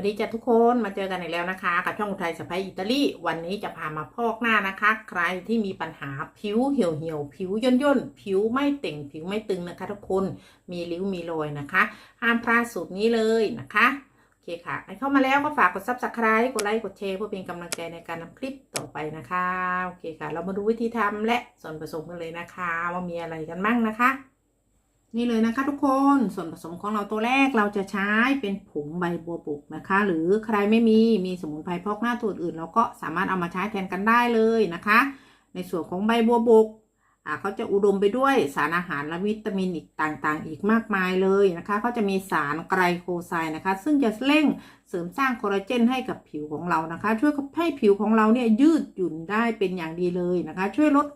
วันนี้จะทุกคนมาเจอกันอีกแล้วนะคะ กับช่องอุทัยสะพายอิตาลีวันนี้จะพามาพอกหน้านะคะ ใครที่มีปัญหาผิวเหี่ยวเหี่ยวผิวย่นย่นผิวไม่เต่งผิวไม่ตึงนะคะ ทุกคนมีริ้วมีรอยนะคะห้ามพลาดสูตรนี้เลยนะคะโอเคค่ะใครเข้ามาแล้วก็ฝากกดซับสไคร b e กดไลค์กดแชร์เพื่อเป็นกำลังใจในการทำคลิปต่อไปนะคะโอเคค่ะ เรามาดูวิธีทำและส่วนผสมกันเลยนะคะ ว่ามีอะไรกันบ้างนะคะ นี่เลยนะคะทุกคนส่วนผสมของเราตัวแรกเราจะใช้เป็นผงใบบัวบกนะคะ หรือใครไม่มีมีสมุนไพรพอกหน้าตัวอื่น เราก็สามารถเอามาใช้แทนกันได้เลยนะคะ ในส่วนของใบบัวบกอ่าเขาจะอุดมไปด้วยสารอาหารและวิตามินอีกต่างๆ อีกมากมายเลยนะคะเขาจะมีสารไกรโคไซด์นะคะ ซึ่งจะเร่งเสริมสร้างคอลลาเจนให้กับผิวของเรานะคะ ช่วยให้ผิวของเราเนี่ยยืดหยุ่นได้เป็นอย่างดีเลยนะคะ ช่วยลด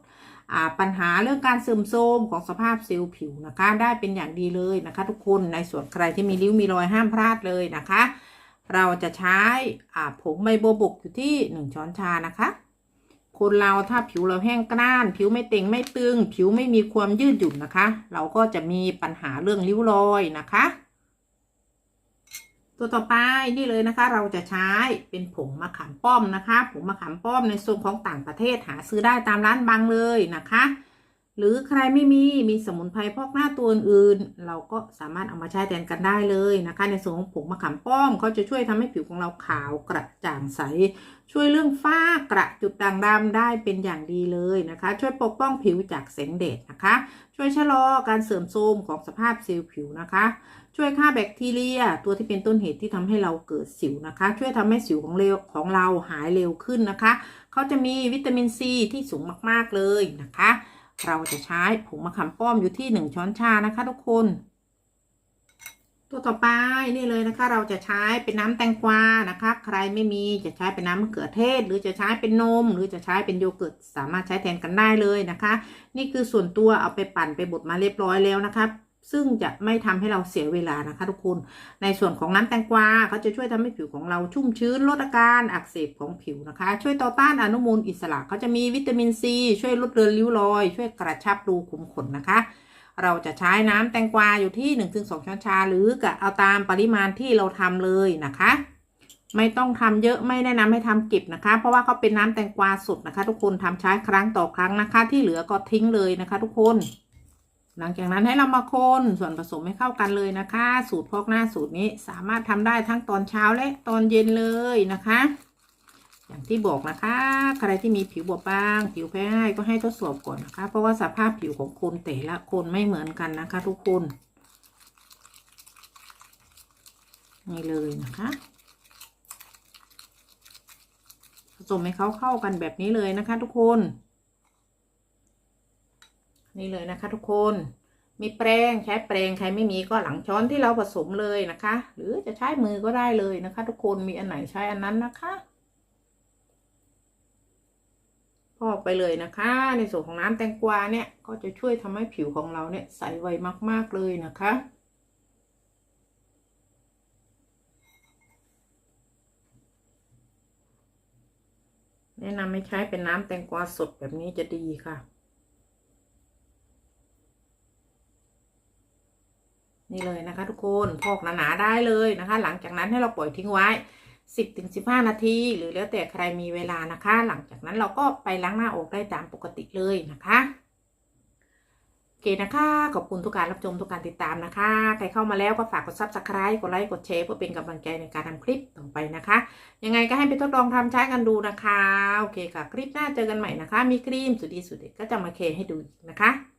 ปัญหาเรื่องการเสื่อมโทรมของสภาพเซลล์ผิวนะคะ ได้เป็นอย่างดีเลยนะคะ ทุกคนในส่วนใครที่มีริ้วมีรอยห้ามพลาดเลยนะคะ เราจะใช้ผงใบบัวบกอยู่ที่ 1 ช้อนชานะคะ คนเราถ้าผิวเราแห้งกร้าน ผิวไม่เต่งไม่ตึง ผิวไม่มีความยืดหยุ่นนะคะ เราก็จะมีปัญหาเรื่องริ้วรอยนะคะ ตัวต่อไปนี่เลยนะคะ เราจะใช้เป็นผงมะขามป้อมนะคะ ผงมะขามป้อมในส่วนของต่างประเทศหาซื้อได้ตามร้านบางเลยนะคะ หรือใครไม่มีมีสมุนไพรพอกหน้าตัวอื่นเราก็สามารถเอามาใช้แทนกันได้เลยนะคะ ในส่วนของผงมะขามป้อมเขาจะช่วยทำให้ผิวของเราขาวกระจ่างใส ช่วยเรื่องฝ้ากระจุดด่างดำได้เป็นอย่างดีเลยนะคะ ช่วยปกป้องผิวจากแสงแดดนะคะ ช่วยชะลอการเสื่อมโทรมของสภาพเซลล์ผิวนะคะ ช่วยฆ่าแบคทีเรีย ตัวที่เป็นต้นเหตุที่ทำให้เราเกิดสิวนะคะ ช่วยทำให้สิวของเร็วของเราหายเร็วขึ้นนะคะเขาจะมีวิตามินซีที่สูงมากๆเลยนะคะ เราจะใช้ผงมะขามป้อมอยู่ที่1ช้อนชานะคะทุกคน ตัวต่อไปนี่เลยนะคะ เราจะใช้เป็นน้ำแตงกวานะคะ ใครไม่มีจะใช้เป็นน้ำมะเขือเทศ หรือจะใช้เป็นนม หรือจะใช้เป็นโยเกิร์ตสามารถใช้แทนกันได้เลยนะคะ นี่คือส่วนตัวเอาไปปั่นไปบดมาเรียบร้อยแล้วนะคะ ซึ่งจะไม่ทำให้เราเสียเวลานะคะทุกคน ในส่วนของน้ำแตงกวาเขาจะช่วยทำให้ผิวของเราชุ่มชื้นลดอาการอักเสบของผิวนะคะ ช่วยต่อต้านอนุมูลอิสระเขาจะมีวิตามินซีช่วยลดเรือนริ้วรอย ช่วยกระชับรูขุมขนนะคะ เราจะใช้น้ำแตงกวาอยู่ที่ 1-2 ช้อนชา หรือกะเอาตามปริมาณที่เราทำเลยนะคะไม่ต้องทำเยอะไม่แนะนำให้ทำเก็บนะคะ เพราะว่าเขาเป็นน้ำแตงกวาสดนะคะ ทุกคนทำใช้ครั้งต่อครั้งนะคะ ที่เหลือก็ทิ้งเลยนะคะ ทุกคน หลังจากนั้นให้เรามาคนส่วนผสมให้เข้ากันเลยนะคะ สูตรพอกหน้าสูตรนี้สามารถทำได้ทั้งตอนเช้าและตอนเย็นเลยนะคะ อย่างที่บอกนะคะ ใครที่มีผิวบอบบาง ผิวแพ้ง่ายก็ให้ทดสอบก่อนนะคะ เพราะว่าสภาพผิวของคนแต่ละคนไม่เหมือนกันนะคะ ทุกคนนี่เลยนะคะผสมให้เขาเข้ากันแบบนี้เลยนะคะ ทุกคน นี่เลยนะคะ ทุกคนมีแปรงใช้แปรงใครไม่มีก็หลังช้อนที่เราผสมเลยนะคะ หรือจะใช้มือก็ได้เลยนะคะ ทุกคนมีอันไหนใช้อันนั้นนะคะพอกไปเลยนะคะ ในส่วนของน้ำแตงกวาเนี่ยก็จะช่วยทำให้ผิวของเราเนี่ยใสไวมากๆเลยนะคะแนะนำให้ใช้เป็นน้ำแตงกวาสดแบบนี้จะดีค่ะ นี่เลยนะคะ ทุกคนพอกหนาๆได้เลยนะคะ หลังจากนั้นให้เราปล่อยทิ้งไว้ 10-15 นาที หรือแล้วแต่ใครมีเวลานะคะ หลังจากนั้นเราก็ไปล้างหน้าอกได้ตามปกติเลยนะคะโอเคนะคะ ขอบคุณทุกการรับชมทุกการติดตามนะคะ ใครเข้ามาแล้วก็ฝากกด subscribe กดไลค์กดแชร์เพื่อเป็นกำลังใจในการทำคลิปต่อไปนะคะ ยังไงก็ให้ไปทดลองทำใช้กันดูนะคะโอเคค่ะคลิปหน้าเจอกันใหม่นะคะ มีครีมสุดดีสุดเด็ดก็จะมาเคให้ดูอีกนะคะ